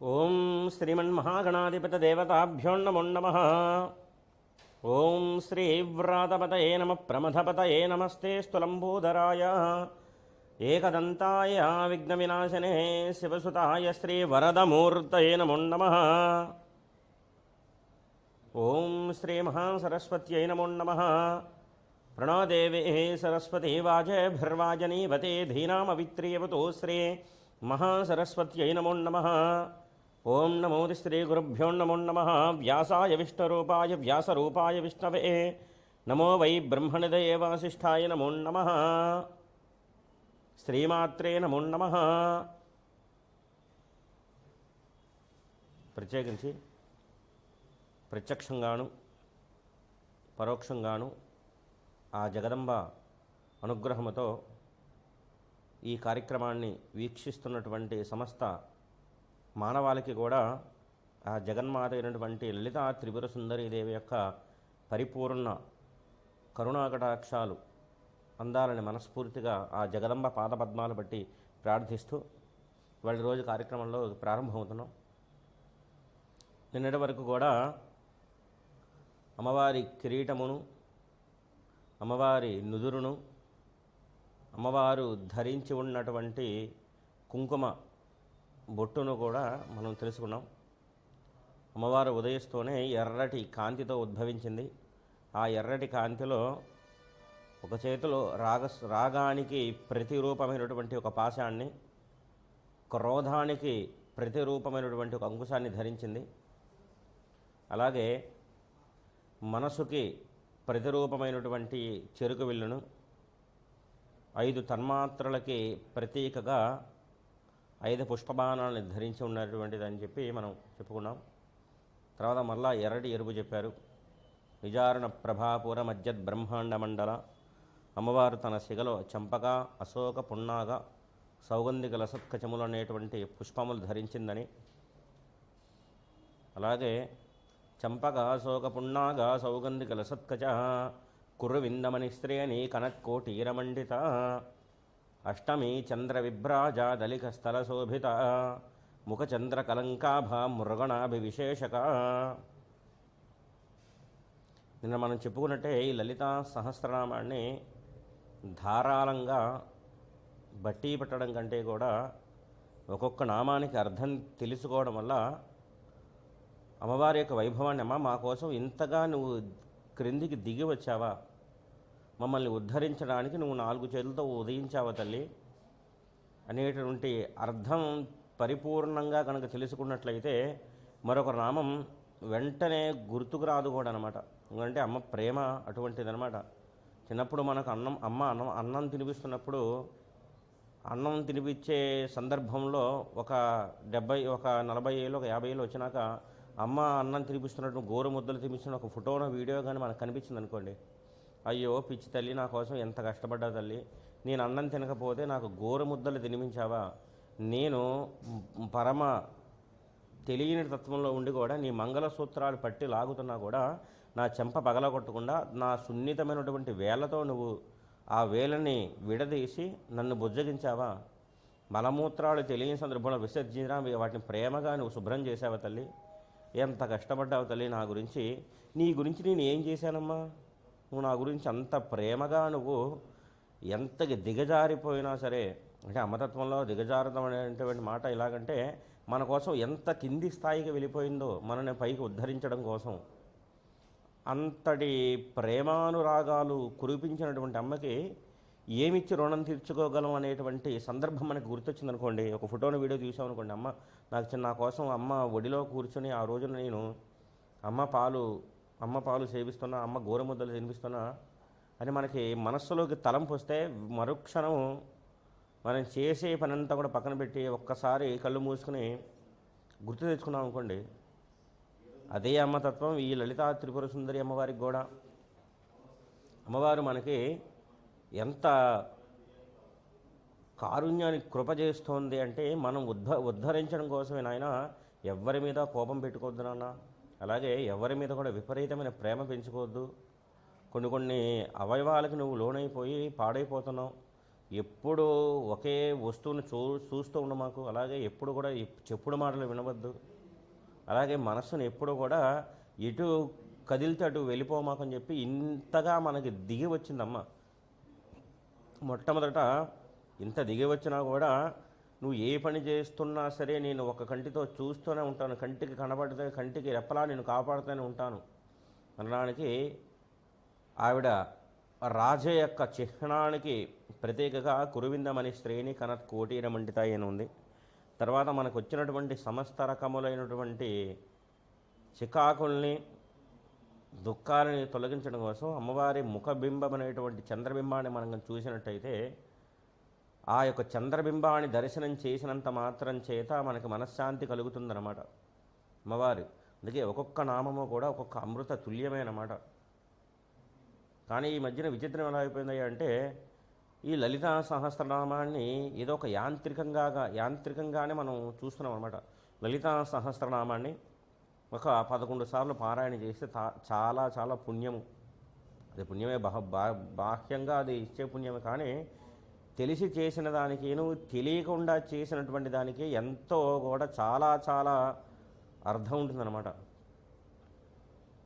ఓం శ్రీమన్మహాగణాధిపతదేవతాభ్యోన్నమో నమ ఓం శ్రీవ్రాతపతయే నమ ప్రమథపతయే నమస్తే స్థులంబోధరాయ ఏకదంతాయ విఘ్నవినాశనే శివసుతాయ శ్రీవరదమూర్తయే నమో నమ. ఓం శ్రీ మహాసరస్వత్యై నమో నమ. ప్రణోదేవే సరస్వతి వాజభిర్వాజనీవతే ధీనామవిత్రియవతో శ్రీ మహాసరస్వత్యై నమో నమ. ఓం నమో శ్రీగురుభ్యో నమో నమ. వ్యాసాయ విష్ణురూపాయ వ్యాసరూపాయ విష్ణవే. నమో వై బ్రహ్మణిదయే వాసిష్ఠాయ నమో నమ. శ్రీమాత్రే నమో నమ. ప్రత్యేకించి ప్రత్యక్షంగాను పరోక్షంగాను ఆ జగదంబ అనుగ్రహముతో ఈ కార్యక్రమాన్ని వీక్షిస్తున్నటువంటి సమస్త మానవాళికి కూడా ఆ జగన్మాత అయినటువంటి లలిత త్రిపుర సుందరీదేవి యొక్క పరిపూర్ణ కరుణాకటాక్షాలు అందాలని మనస్ఫూర్తిగా ఆ జగదంబ పాదపద్మాలు బట్టి ప్రార్థిస్తూ వాళ్ళ రోజు కార్యక్రమంలో ప్రారంభమవుతున్నాం. నిన్నటి వరకు కూడా అమ్మవారి కిరీటమును అమ్మవారి నుదురును అమ్మవారు ధరించి ఉన్నటువంటి కుంకుమ బొట్టును కూడా మనం తెలుసుకున్నాం. అమ్మవారు ఉదయిస్తూనే ఎర్రటి కాంతితో ఉద్భవించింది. ఆ ఎర్రటి కాంతిలో ఒక చేతిలో రాగ రాగానికి ప్రతిరూపమైనటువంటి ఒక పాశాన్ని క్రోధానికి ప్రతిరూపమైనటువంటి ఒక అంకుశాన్ని ధరించింది. అలాగే మనసుకి ప్రతిరూపమైనటువంటి చెరుకు విల్లును ఐదు తన్మాత్రలకి ప్రతీకగా ఐదు పుష్పబాణాలను ధరించి ఉన్నటువంటిది అని చెప్పి మనం చెప్పుకున్నాం. తర్వాత మళ్ళా ఎర్రటి ఎరుపు చెప్పారు. విచారణ ప్రభాపుర మధ్య బ్రహ్మాండ మండల. అమ్మవారు తన శిగలో చంపక అశోక పున్నాగ సౌగంధిక లసత్కచములు అనేటువంటి పుష్పములు ధరించిందని. అలాగే చంపక అశోక పున్నాగ సౌగంధిక లసత్కచ కుర్రవిందమని శ్రేణి కనత్కోటీరమండిత అష్టమి చంద్ర విభ్రాజ దళిక స్థల శోభిత ముఖచంద్ర మృగణాభివిశేషక. నిన్న మనం చెప్పుకున్నట్టే ఈ లలిత సహస్రనామాన్ని ధారాళంగా బట్టి పెట్టడం కంటే కూడా ఒక్కొక్క నామానికి అర్థం తెలుసుకోవడం వల్ల అమ్మవారి యొక్క వైభవాన్ని అమ్మ మా కోసం ఇంతగా నువ్వు క్రిందికి దిగి వచ్చావా? మమ్మల్ని ఉద్ధరించడానికి నువ్వు నాలుగు చేతులతో ఉదయించావు తల్లి? అనేటువంటి అర్థం పరిపూర్ణంగా కనుక తెలుసుకున్నట్లయితే మరొక నామం వెంటనే గుర్తుకు రాదు కూడా అనమాట ఎందుకంటే అమ్మ ప్రేమ అటువంటిదనమాట చిన్నప్పుడు మనకు అన్నం అమ్మ అన్నం అన్నం తినిపిస్తున్నప్పుడు అన్నం తినిపించే సందర్భంలో ఒక డెబ్బై ఒక నలభై ఏళ్ళు ఒక యాభై ఏళ్ళు వచ్చినాక అమ్మ అన్నం తినిపిస్తున్నట్టు గోరు ముద్దలు తినిపిస్తున్న ఒక ఫోటోనో వీడియో కానీ మనకు కనిపించింది అనుకోండి అయ్యో పిచ్చి తల్లి నా కోసం ఎంత కష్టపడ్డా తల్లి? నేను అన్నం తినకపోతే నాకు గోరు ముద్దలు తినిపించావా? నేను పరమ తెలియని తత్వంలో ఉండి కూడా నీ మంగళసూత్రాలు పట్టి లాగుతున్నా కూడా నా చెంప పగలగొట్టకుండా నా సున్నితమైనటువంటి వేళ్ళతో నువ్వు ఆ వేలని విడదీసి నన్ను బుజ్జగించావా? మలమూత్రాలు తెలియని సందర్భంలో విసర్జించినా వాటిని ప్రేమగా నువ్వు శుభ్రం చేసావా తల్లి? ఎంత కష్టపడ్డావు తల్లి నా గురించి? నీ గురించి నేను ఏం చేశానమ్మా? నువ్వు నా గురించి అంత ప్రేమగా నువ్వు ఎంతకి దిగజారిపోయినా సరే అంటే అమతత్వంలో దిగజారడం అనేటువంటి మాట ఇలాగంటే మన కోసం ఎంత కింది స్థాయికి వెళ్ళిపోయిందో మనని పైకి ఉద్ధరించడం కోసం. అంతటి ప్రేమానురాగాలు కురిపించినటువంటి అమ్మకి ఏమిచ్చి రుణం తీర్చుకోగలం అనేటువంటి సందర్భం మనకు గుర్తొచ్చింది అనుకోండి ఒక ఫోటోను వీడియో తీసామనుకోండి. అమ్మ నాకు చిన్న నా కోసం అమ్మ ఒడిలో కూర్చొని ఆ రోజున నేను అమ్మ పాలు అమ్మ పాలు సేవిస్తున్నా అమ్మ గోరముద్దలు తినిపిస్తున్నా అని మనకి మనస్సులోకి తలంపు వస్తే మరుక్షణం మనం చేసే పనంతా కూడా పక్కన పెట్టి ఒక్కసారి కళ్ళు మూసుకుని గుర్తు తెచ్చుకున్నాం అనుకోండి. అదే అమ్మతత్వం ఈ లలితా త్రిపుర సుందరి అమ్మవారికి కూడా. అమ్మవారు మనకి ఎంత కారుణ్యాన్ని కృప చేస్తోంది అంటే మనం ఉద్ధ ఉద్ధరించడం కోసమే నాయన. ఎవరి మీద కోపం పెట్టుకోవద్దు నాన్న. అలాగే ఎవరి మీద కూడా విపరీతమైన ప్రేమ పెంచుకోవద్దు. కొన్ని కొన్ని అవయవాలకు నువ్వు లోనైపోయి పాడైపోతున్నావు. ఎప్పుడు ఒకే వస్తువుని చూ చూస్తూ ఉండు మాకు. అలాగే ఎప్పుడు కూడా చెప్పుడు మాటలు వినవద్దు. అలాగే మనస్సును ఎప్పుడు కూడా ఎటు కదిలితే అటు వెళ్ళిపోమాకని చెప్పి ఇంతగా మనకి దిగి వచ్చిందమ్మ. మొట్టమొదట ఇంత దిగి వచ్చినా కూడా నువ్వు ఏ పని చేస్తున్నా సరే నేను ఒక కంటితో చూస్తూనే ఉంటాను. కంటికి కనబడితే కంటికి రెప్పలా నేను కాపాడుతూనే ఉంటాను. అనడానికి ఆవిడ రాజ యొక్క చిహ్నానికి ప్రత్యేకగా కురువిందమని శ్రేణి కనత్ కోటీర మండితాయి అని ఉంది. తర్వాత మనకు వచ్చినటువంటి సమస్త రకములైనటువంటి చికాకుల్ని దుఃఖాలని తొలగించడం కోసం అమ్మవారి ముఖబింబం అనేటువంటి చంద్రబింబాన్ని మనం చూసినట్టయితే ఆ యొక్క చంద్రబింబాన్ని దర్శనం చేసినంత మాత్రం చేత మనకి మనశ్శాంతి కలుగుతుందన్నమాట. అమ్మవారి అందుకే ఒక్కొక్క నామము కూడా ఒక్కొక్క అమృత తుల్యమేనమాట కానీ ఈ మధ్యన విచిత్రం ఎలా అయిపోయింది అంటే ఈ లలితా సహస్రనామాన్ని ఏదో ఒక యాంత్రికంగా యాంత్రికంగానే మనం చూస్తున్నాం అనమాట లలితా సహస్రనామాన్ని ఒక పదకొండు సార్లు పారాయణ చేస్తే చాలా చాలా పుణ్యము. అది పుణ్యమే బహ బా- బాహ్యంగా అది ఇచ్చే పుణ్యమే కానీ తెలిసి చేసిన దానికిను తెలియకుండా చేసినటువంటి దానికి ఎంతో కూడా చాలా చాలా అర్థం ఉంటుందన్నమాట.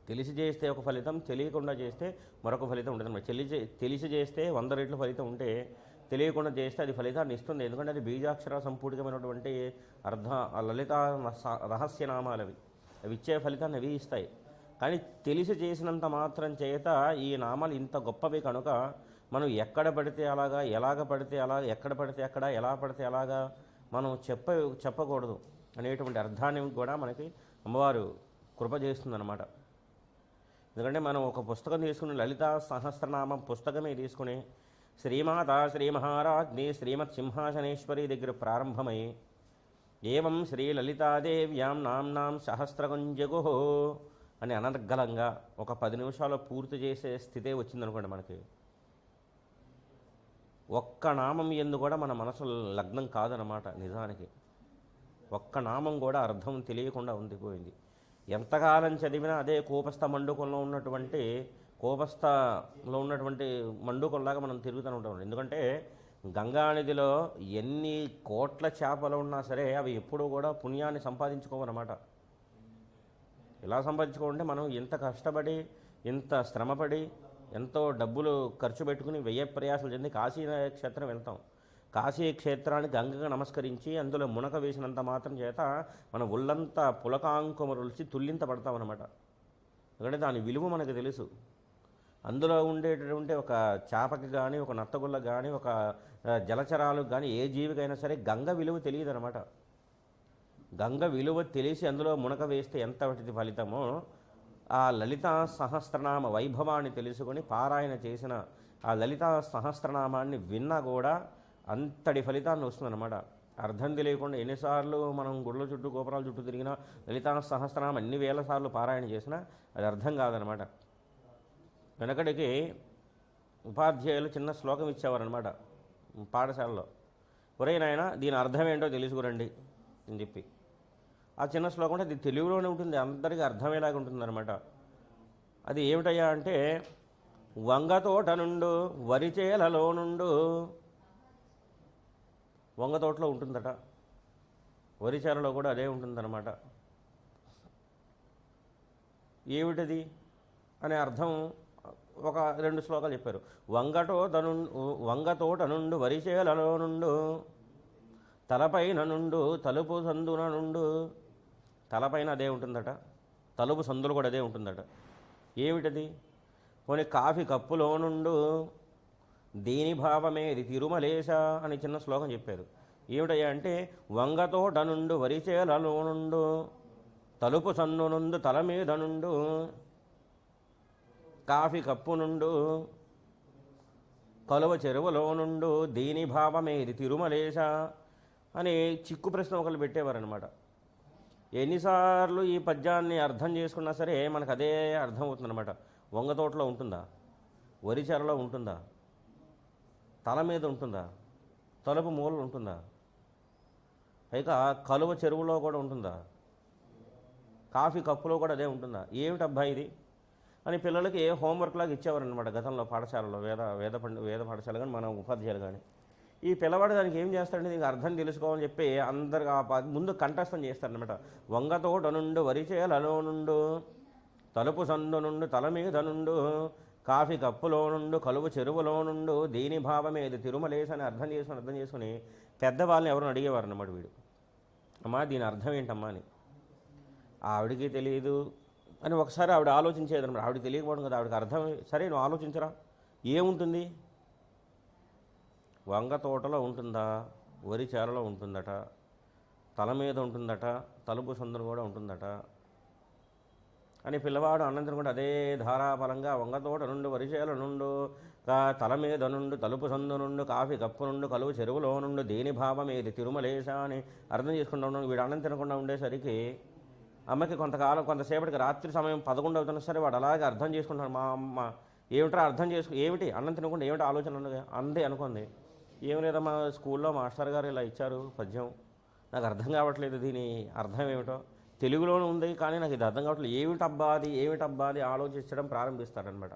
తెలిసి చేస్తే ఒక ఫలితం తెలియకుండా చేస్తే మరొక ఫలితం ఉంటుంది అనమాట తెలిసి తెలిసి చేస్తే వంద రెట్లు ఫలితం ఉంటే తెలియకుండా చేస్తే అది ఫలితాన్ని ఇస్తుంది. ఎందుకంటే అది బీజాక్షర సంపూర్ణమైనటువంటి అర్థ ఆ లలిత రహస్యనామాలు అవి. అవి ఇచ్చే ఫలితాన్ని అవి ఇస్తాయి. కానీ తెలిసి చేసినంత మాత్రం చేత ఈ నామాలు ఇంత గొప్పవి కనుక మనం ఎక్కడ పడితే అలాగా ఎలాగ పడితే అలా ఎక్కడ పడితే అక్కడ ఎలా పడితే అలాగా మనం చెప్ప చెప్పకూడదు అనేటువంటి అర్థాన్ని కూడా మనకి అమ్మవారు కృప చేస్తుందన్నమాట. ఎందుకంటే మనం ఒక పుస్తకం తీసుకుని లలిత సహస్రనామం పుస్తకమే తీసుకుని శ్రీమాత శ్రీ మహారాజ్ని శ్రీమత్ సింహాసనేశ్వరి దగ్గర ప్రారంభమై ఏవం శ్రీ లలితాదేవ్యాం నాంనాం సహస్రగుంజగు అని అనర్గలంగా ఒక పది నిమిషాలు పూర్తి చేసే స్థితే వచ్చిందనుకోండి మనకి. ఒక్క నామం ఎందు కూడా మన మనసు లగ్నం కాదనమాట నిజానికి. ఒక్క నామం కూడా అర్థం తెలియకుండా ఉండిపోయింది. ఎంతకాలం చదివినా అదే కోపస్థ మండుకంలో ఉన్నటువంటి కోపస్థలో ఉన్నటువంటి మండుకంలాగా మనం తిరుగుతూ ఉంటాం. ఎందుకంటే గంగానదిలో ఎన్ని కోట్ల చేపలు ఉన్నా సరే అవి ఎప్పుడూ కూడా పుణ్యాన్ని సంపాదించుకోవన్నమాట. ఇలా సంపాదించుకోవాలంటే మనం ఇంత కష్టపడి ఇంత శ్రమపడి ఎంతో డబ్బులు ఖర్చు పెట్టుకుని వెయ్య ప్రయాసాలు చెంది కాశీ క్షేత్రం వెళ్తాం. కాశీ క్షేత్రానికి గంగగా నమస్కరించి అందులో మునక వేసినంత మాత్రం చేత మన ఒళ్ళంతా పులకాంకుమరుల్చి తుల్లింత పడతాం అనమాట ఎందుకంటే దాని విలువ మనకు తెలుసు. అందులో ఉండేటటువంటి ఒక చేపకి కానీ ఒక నత్తగుల్ల కానీ ఒక జలచరాలకు కానీ ఏ జీవికైనా సరే గంగ విలువ తెలియదు అనమాట గంగ విలువ తెలిసి అందులో మునక వేస్తే ఎంత వాటిది ఫలితమో ఆ లలితా సహస్రనామ వైభవాన్ని తెలుసుకొని పారాయణ చేసిన ఆ లలితా సహస్రనామాన్ని విన్నా కూడా అంతటి ఫలితాన్ని వస్తుందన్నమాట. అర్థం తెలియకుండా ఎన్నిసార్లు మనం గుళ్ళ చుట్టూ గోపురాల చుట్టూ తిరిగినా లలితా సహస్రనామం అన్ని వేల సార్లు పారాయణ చేసినా అది అర్థం కాదనమాట వెనకడికి ఉపాధ్యాయులు చిన్న శ్లోకం ఇచ్చేవారనమాట పాఠశాలలో. ఒరే నాయన దీని అర్థం ఏంటో తెలుసుకురండి అని చెప్పి. ఆ చిన్న శ్లోకం అంటే అది తెలుగులోనే ఉంటుంది అందరికీ అర్థమయ్యేలాగా ఉంటుందన్నమాట. అది ఏమిటయ్యా అంటే వంగతోట నుండు వరిచేలలో నుండు వంగతోటలో ఉంటుందట. వరిచేలలో కూడా అదే ఉంటుందన్నమాట. ఏమిటది? అనే అర్థం ఒక రెండు శ్లోకాలు చెప్పారు. వంగటో తను వంగతోట నుండు వరిచేలలో నుండు తలపైన నుండు తలుపు సందున నుండు తలపైన అదే ఉంటుందట తలుపు సందులు కూడా అదే ఉంటుందట. ఏమిటది? పోనీ కాఫీ కప్పులో నుండు దేని భావమేది తిరుమలేశ అని చిన్న శ్లోకం చెప్పారు. ఏమిటయ్యా అంటే వంగతోట నుండు వరిచేలలో నుండు తలుపు సన్ను నుండు తల మీద నుండు కాఫీ కప్పు నుండు కలువ చెరువులో నుండు దీని భావమేది తిరుమలేశ అని చిక్కు ప్రశ్న ఒకరు పెట్టేవారనమాట ఎన్నిసార్లు ఈ పద్యాన్ని అర్థం చేసుకున్నా సరే మనకు అదే అర్థం అవుతుందన్నమాట. వంగ తోటలో ఉంటుందా? వరి చెరలో ఉంటుందా? తల మీద ఉంటుందా? తలుపు మూల ఉంటుందా? పైగా కలువ చెరువులో కూడా ఉంటుందా? కాఫీ కప్పులో కూడా అదే ఉంటుందా? ఏమిటబ్బా ఇది? అని పిల్లలకి హోంవర్క్ లాగా ఇచ్చేవారనమాట గతంలో పాఠశాలలో వేద వేద పండి వేద పాఠశాల కానీ మన ఉపాధ్యాయులు కానీ ఈ పిల్లవాడు దానికి ఏం చేస్తాడని దీనికి అర్థం తెలుసుకోవాలని చెప్పి అందరు ముందు కంఠస్థం చేస్తారనమాట వంగతోట నుండు వరిచేలలో నుండు తలుపు సందు నుండు తల మీద నుండు కాఫీ కప్పులో నుండు కలువు చెరువులో నుండు దీని భావమేది తిరుమలేసని అర్థం చేసుకుని అర్థం చేసుకుని పెద్దవాళ్ళని ఎవరిని అడిగేవారు అన్నమాట వీడు. అమ్మా దీని అర్థం ఏంటమ్మా అని. ఆవిడికి తెలియదు అని ఒకసారి ఆవిడ ఆలోచించేది అనమాట ఆవిడకి తెలియకపోవడం కదా ఆవిడకి అర్థం సరే నువ్వు ఆలోచించరా. ఏముంటుంది? వంగ తోటలో ఉంటుందా? వరి చేలలో ఉంటుందట. తల మీద ఉంటుందట. తలుపు సందును కూడా ఉంటుందట. అని పిల్లవాడు అనంతరం కూడా అదే ధారాఫలంగా వంగ తోట నుండి వరిచేల నుండు తల మీద నుండి తలుపు సందు నుండు కాఫీ కప్పు నుండు కలువు చెరువులో నుండి దేని భావం ఏది? తిరుమలేశ అని అర్థం చేసుకుంటూ ఉన్నాడు వీడు అన్నం తినకుండా ఉండేసరికి అమ్మకి కొంతకాలం కొంతసేపటికి రాత్రి సమయం పదకొండు అవుతున్నా సరే వాడు అలాగే అర్థం చేసుకుంటాడు మా అమ్మ ఏమిటో అర్థం చేసుకు ఏమిటి? అన్నం తినకుండా ఏమిటి ఆలోచన ఉన్నది అంది అనుకుంది. ఏం లేదమ్మా స్కూల్లో మాస్టర్ గారు ఇలా ఇచ్చారు పద్యం. నాకు అర్థం కావట్లేదు దీని అర్థం ఏమిటో. తెలుగులోనే ఉంది కానీ నాకు ఇది అర్థం కావట్లేదు. ఏమిటబ్బా అది ఏమిటబ్బా అది ఆలోచించడం ప్రారంభిస్తాడనమాట